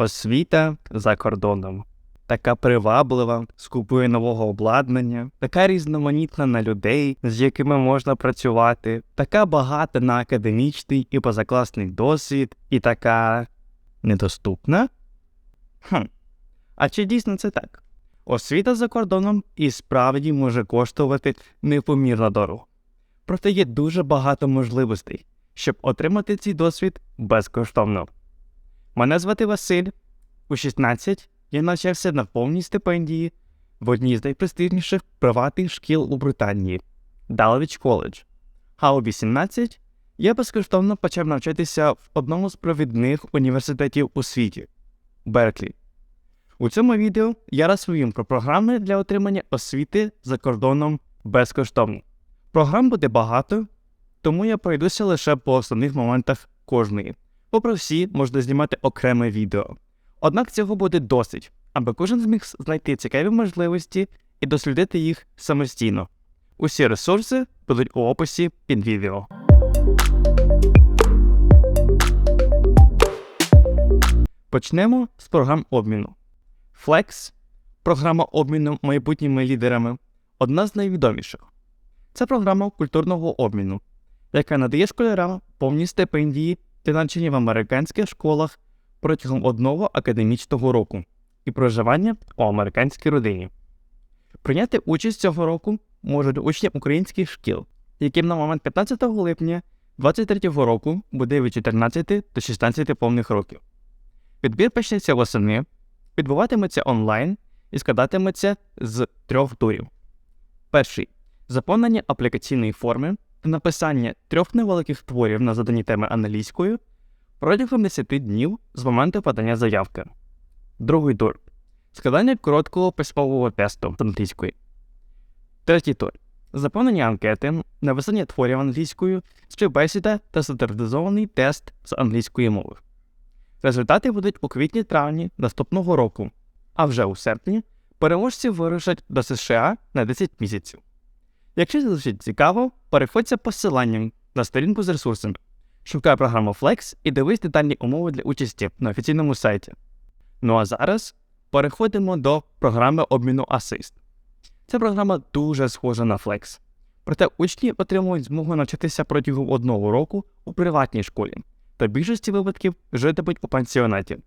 Освіта за кордоном. Така приваблива, з купою нового обладнання, така різноманітна на людей, з якими можна працювати, така багата на академічний і позакласний досвід, і така недоступна? Хм. А чи дійсно це так? Освіта за кордоном і справді може коштувати непомірно дорого. Проте є дуже багато можливостей, щоб отримати цей досвід безкоштовно. Мене звати Василь. У 16 я навчався на повній стипендії в одній з найпрестижніших приватних шкіл у Британії Далвіч Коледж. А у 18 я безкоштовно почав навчатися в одному з провідних університетів у світі Берклі. У цьому відео я розповім про програми для отримання освіти за кордоном безкоштовно. Програм буде багато, тому я пройдуся лише по основних моментах кожної. Попри всі, можна знімати окреме відео. Однак цього буде досить, аби кожен зміг знайти цікаві можливості і дослідити їх самостійно. Усі ресурси будуть у описі під відео. Почнемо з програм обміну. Flex програма обміну майбутніми лідерами одна з найвідоміших. Це програма культурного обміну, яка надає школярам повні стипендії для навчання в американських школах протягом одного академічного року і проживання у американській родині. Прийняти участь цього року можуть учні українських шкіл, яким на момент 15 липня 2023 року буде від 14 до 16 повних років. Відбір почнеться восени, відбуватиметься онлайн і складатиметься з трьох турів. Перший заповнення аплікаційної форми та написання трьох невеликих творів на задані теми англійською протягом 10 днів з моменту подання заявки. Другий тур складання короткого письмового тесту англійської. Третій тур заповнення анкети, написання творів англійською, співбесіда та стандартизований тест з англійської мови. Результати будуть у квітні-травні наступного року, а вже у серпні переможці вирушать до США на 10 місяців. Якщо залишить цікаво, переходьте посиланням на сторінку з ресурсами, шукай програму Flex і дивись детальні умови для участі на офіційному сайті. Ну а зараз переходимо до програми обміну Assist. Ця програма дуже схожа на Flex. Проте учні отримують змогу навчатися протягом одного року у приватній школі та в більшості випадків житимуть у пансіонаті.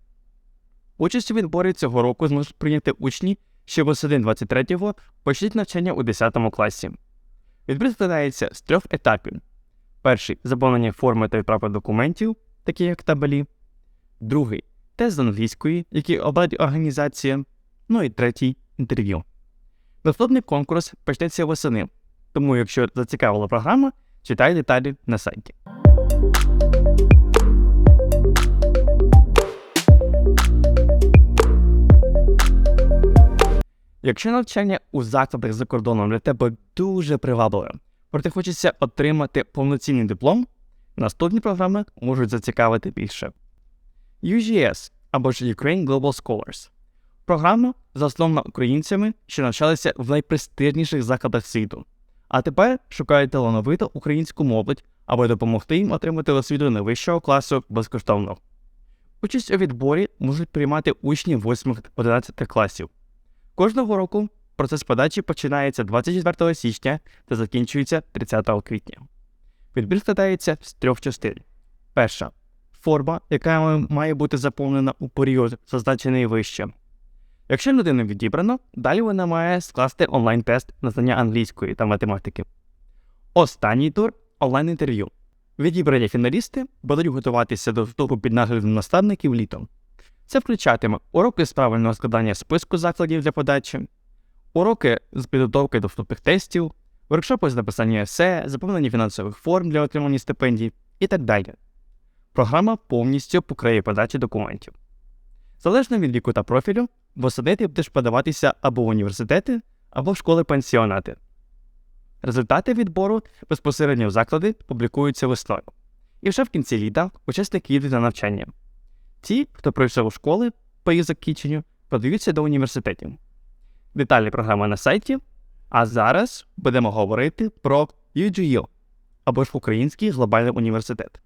Участь у відборі цього року зможуть прийняти учні, що восени 23-го почнуть навчання у 10 класі. Відбір складається з трьох етапів: перший заповнення форми та відправка документів, такі як табелі, другий тест з англійської, який обладить організація, ну і третій інтерв'ю. Наступний конкурс почнеться восени, тому якщо зацікавила програма, читай деталі на сайті. Якщо навчання у закладах за кордоном для тебе дуже привабливе, проте хочеться отримати повноцінний диплом, наступні програми можуть зацікавити більше. UGS або ж Ukraine Global Scholars програма заснована українцями, що навчалися в найпрестижніших закладах світу, а тепер шукають талановиту українську молодь, аби допомогти їм отримати освіту найвищого класу безкоштовно. Участь у відборі можуть приймати учні 8-11 класів. Кожного року процес подачі починається 24 січня та закінчується 30 квітня. Відбір складається з трьох частин. Перша форма, яка має бути заповнена у період, зазначений вище. Якщо людина відібрано, далі вона має скласти онлайн-тест на знання англійської та математики. Останній тур онлайн-інтерв'ю. Відібрані фіналісти будуть готуватися до вступу під наглядом наставників літом. Це включатиме уроки з правильного складання списку закладів для подачі, уроки з підготовки до вступних тестів, воркшопи з написання есе, заповнення фінансових форм для отримання стипендій і так далі. Програма повністю покриє подачі документів. Залежно від віку та профілю, восени ти будеш подаватися або в університети, або в школи-пансіонати. Результати відбору безпосередньо в заклади публікуються весною. І вже в кінці літа учасники їдуть на навчання. Ті, хто пройшов у школи по їх закінченню, подаються до університетів. Детальні програми на сайті. А зараз будемо говорити про UGU або ж Український глобальний університет.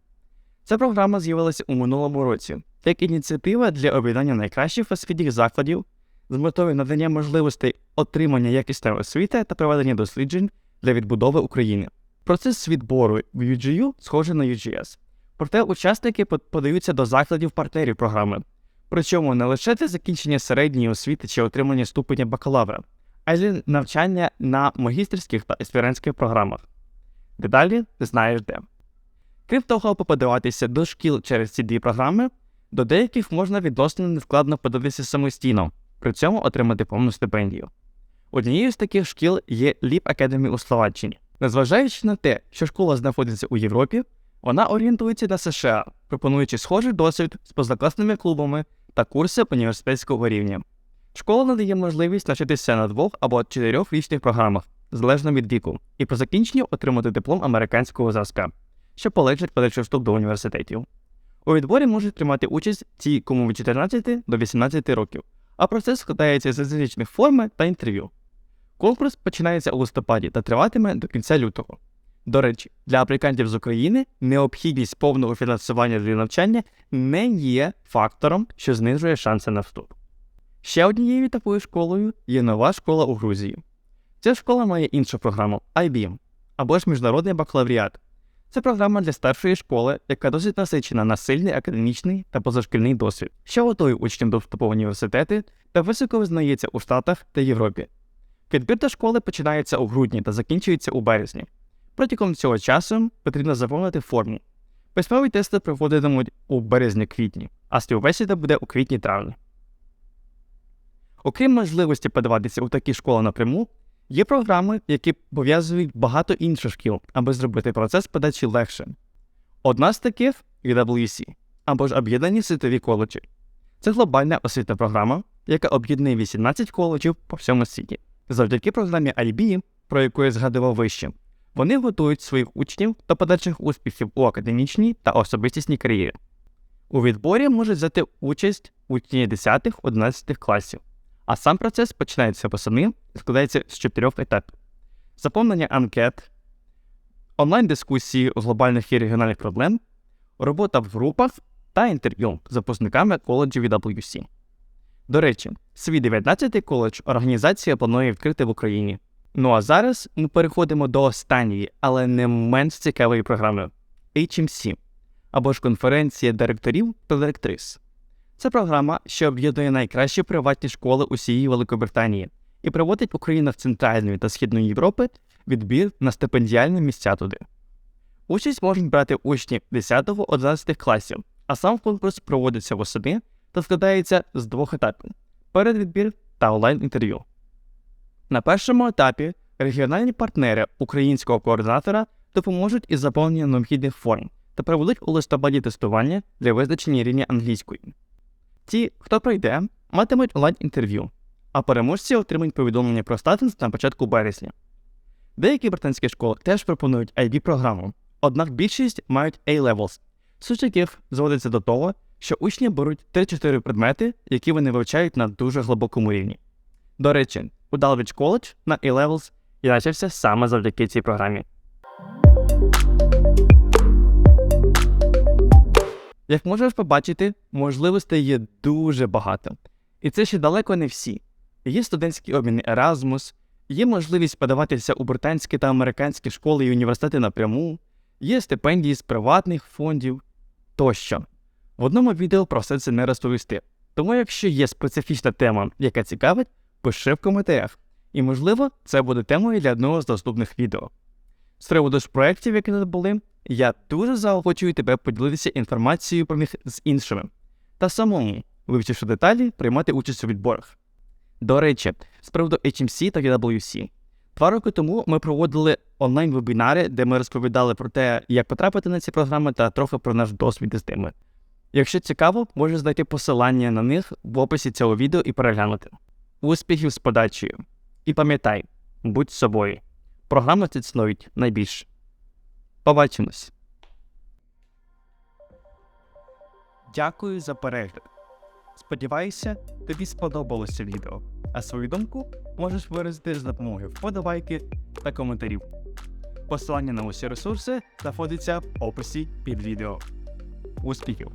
Ця програма з'явилася у минулому році як ініціатива для об'єднання найкращих освітніх закладів з метою надання можливостей отримання якісної освіти та проведення досліджень для відбудови України. Процес відбору в UGU схожий на UGS. Проте учасники подаються до закладів партнерів програми. Причому не лише для закінчення середньої освіти чи отримання ступеня бакалавра, а й для навчання на магістерських та аспірантських програмах. Деталі ти знаєш де. Крім того, поподаватися до шкіл через ці дві програми, до деяких можна відносно нескладно податися самостійно, при цьому отримати повну стипендію. Однією з таких шкіл є Leap Academy у Словаччині. Незважаючи на те, що школа знаходиться у Європі, вона орієнтується на США, пропонуючи схожий досвід з позакласними клубами та курси університетського рівня. Школа надає можливість навчатися на двох або чотирьох річних програмах, залежно від віку, і по закінченню отримати диплом американського зразка, що полегшить подальший вступ до університетів. У відборі можуть приймати участь ті, кому від 14 до 18 років, а процес складається з різних форми та інтерв'ю. Конкурс починається у листопаді та триватиме до кінця лютого. До речі, для аплікантів з України необхідність повного фінансування для навчання не є фактором, що знижує шанси на вступ. Ще однією такою школою є нова школа у Грузії. Ця школа має іншу програму IBM або ж міжнародний бакалавріат. Це програма для старшої школи, яка досить насичена на сильний академічний та позашкільний досвід, що готує учнів до вступу в університети та високо визнається у Штатах та Європі. Відбір до школи починається у грудні та закінчується у березні. Протягом цього часу потрібно заповнити форму. Письмові тести проводитимуть у березні-квітні, а співбесіда буде у квітні-травні. Окрім можливості подаватися у такі школи напряму, є програми, які пов'язують багато інших шкіл, аби зробити процес подачі легше. Одна з таких UWC, або ж об'єднані світові коледжі. Це глобальна освітня програма, яка об'єднує 18 коледжів по всьому світі. Завдяки програмі IB, про яку я згадував вище, вони готують своїх учнів до подальших успіхів у академічній та особистісній кар'єрі. У відборі можуть взяти участь учні 10-11 класів, а сам процес починається восени і складається з чотирьох етапів: заповнення анкет, онлайн-дискусії глобальних і регіональних проблем, робота в групах та інтерв'ю з випускниками коледжів WC. До речі, свій 19-й коледж організація планує відкрити в Україні. Ну а зараз ми переходимо до останньої, але не менш цікавої програми HMC або ж конференція директорів та директрис. Це програма, що об'єднує найкращі приватні школи усієї Великобританії і проводить у країнах Центральної та Східної Європи відбір на стипендіальні місця туди. Участь можуть брати учні 10-11 класів, а сам конкурс проводиться восени та складається з двох етапів передвідбір та онлайн-інтерв'ю. На першому етапі регіональні партнери українського координатора допоможуть із заповненням необхідних форм та проведуть у листопаді тестування для визначення рівня англійської. Ті, хто пройде, матимуть онлайн-інтерв'ю, а переможці отримають повідомлення про статус на початку березня. Деякі британські школи теж пропонують IB-програму, однак більшість мають A-Levels, суть яких зводиться до того, що учні беруть 3-4 предмети, які вони вивчають на дуже глибокому рівні. До речі, у Dalwich College на A-Levels я навчався саме завдяки цій програмі. Як можеш побачити, можливостей є дуже багато. І це ще далеко не всі. Є студентські обміни Erasmus, є можливість подаватися у британські та американські школи і університети напряму, є стипендії з приватних фондів тощо. В одному відео про все це не розповісти. Тому, якщо є специфічна тема, яка цікавить, пиши в коментарях. І, можливо, це буде темою для одного з наступних відео. З приводу ж проєктів, які тут були, я дуже заохочую тебе поділитися інформацією про них з іншими та самому, вивчивши деталі, приймати участь у відборах. До речі, з приводу HMC та WC. Два роки тому ми проводили онлайн-вебінари, де ми розповідали про те, як потрапити на ці програми та трохи про наш досвід із ними. Якщо цікаво, можеш знайти посилання на них в описі цього відео і переглянути. Успіхів з подачею! І пам'ятай, будь собою. Програми це цінують найбільше. Побачимось. Дякую за перегляд. Сподіваюся, тобі сподобалося відео, а свою думку можеш виразити з допомогою вподобайки та коментарів. Посилання на усі ресурси знаходиться в описі під відео. Успіхів!